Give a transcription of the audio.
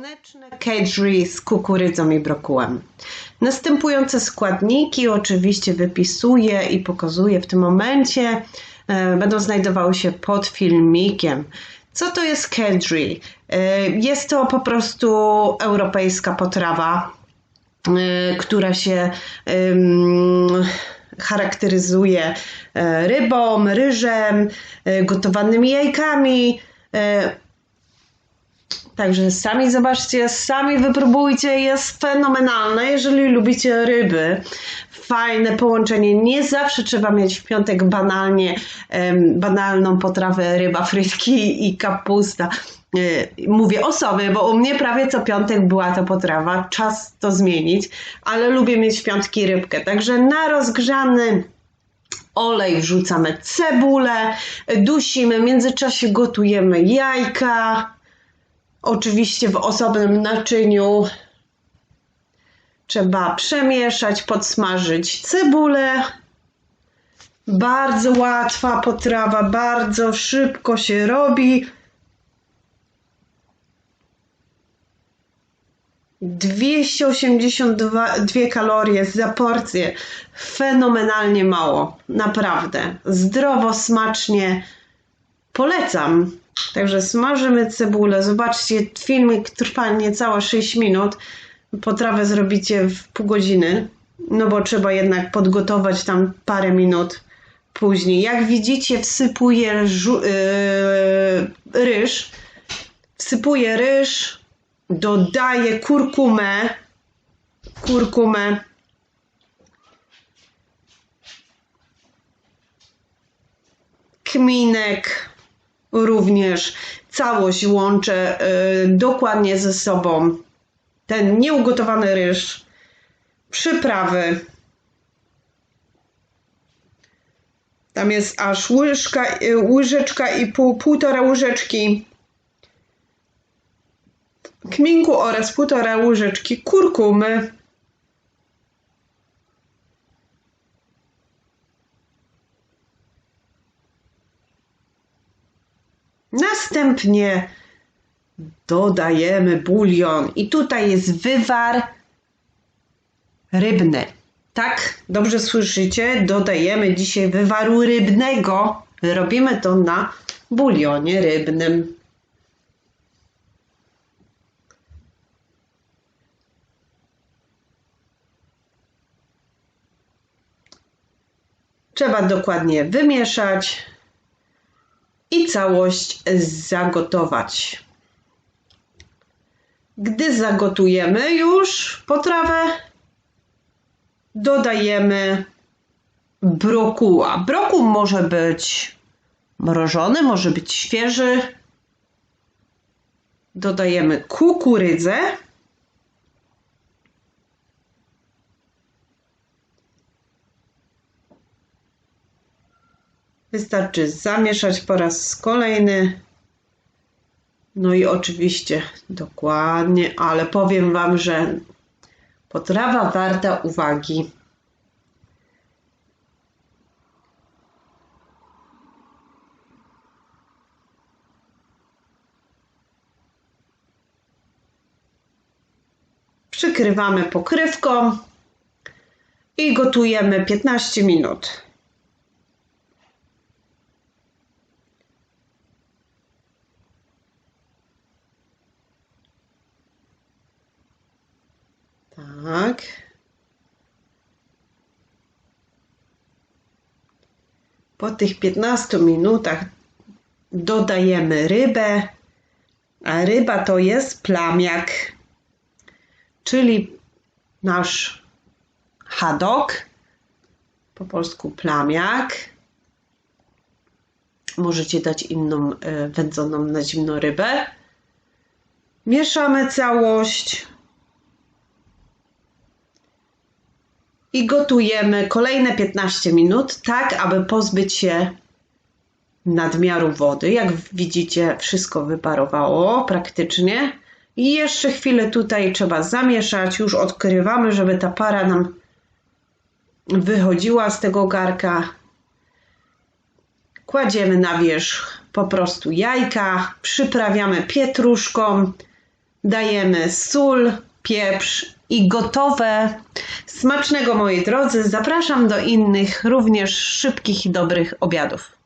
słoneczne kedri z kukurydzą i brokułem. Następujące składniki oczywiście wypisuję i pokazuję w tym momencie. E, będą znajdowały się pod filmikiem. Co to jest kedri? E, jest to po prostu europejska potrawa, e, która się charakteryzuje rybą, ryżem, gotowanymi jajkami, Także sami zobaczcie, sami wypróbujcie, jest fenomenalne, jeżeli lubicie ryby. Fajne połączenie. Nie zawsze trzeba mieć w piątek banalnie, banalną potrawę ryba, frytki i kapusta. E, mówię o sobie, bo u mnie prawie co piątek była ta potrawa. Czas to zmienić, ale lubię mieć w piątki rybkę. Także na rozgrzany olej wrzucamy cebulę, dusimy, w międzyczasie gotujemy jajka, Oczywiście w osobnym naczyniu trzeba przemieszać, podsmażyć cebulę. Bardzo łatwa potrawa, bardzo szybko się robi. 282 dwie kalorie za porcję. Fenomenalnie mało. Naprawdę. Zdrowo, smacznie. Polecam. Także smażymy cebulę. Zobaczcie, filmik trwa niecałe 6 minut. Potrawę zrobicie w pół godziny, no bo trzeba jednak podgotować tam parę minut później. Jak widzicie, wsypuję yy, ryż. Wsypuję ryż, dodaję kurkumę. Kurkumę. Kminek również całość łączę y, dokładnie ze sobą. Ten nieugotowany ryż, przyprawy. Tam jest aż łyżka, y, łyżeczka i pół, półtora łyżeczki kminku oraz półtora łyżeczki kurkumy. Następnie dodajemy bulion i tutaj jest wywar rybny. Tak, dobrze słyszycie, dodajemy dzisiaj wywaru rybnego. Robimy to na bulionie rybnym. Trzeba dokładnie wymieszać i całość zagotować. Gdy zagotujemy już potrawę, dodajemy brokuła. Brokuł może być mrożony, może być świeży. Dodajemy kukurydzę. Wystarczy zamieszać po raz kolejny. No i oczywiście dokładnie, ale powiem Wam, że potrawa warta uwagi. Przykrywamy pokrywką i gotujemy 15 minut. Tak. Po tych 15 minutach dodajemy rybę, a ryba to jest plamiak, czyli nasz hadok, po polsku plamiak. Możecie dać inną e, wędzoną na zimno rybę. Mieszamy całość. I gotujemy kolejne 15 minut, tak aby pozbyć się nadmiaru wody. Jak widzicie, wszystko wyparowało praktycznie. I jeszcze chwilę tutaj trzeba zamieszać. Już odkrywamy, żeby ta para nam wychodziła z tego garka. Kładziemy na wierzch po prostu jajka, przyprawiamy pietruszką, dajemy sól, pieprz i gotowe. Smacznego moi drodzy, zapraszam do innych również szybkich i dobrych obiadów.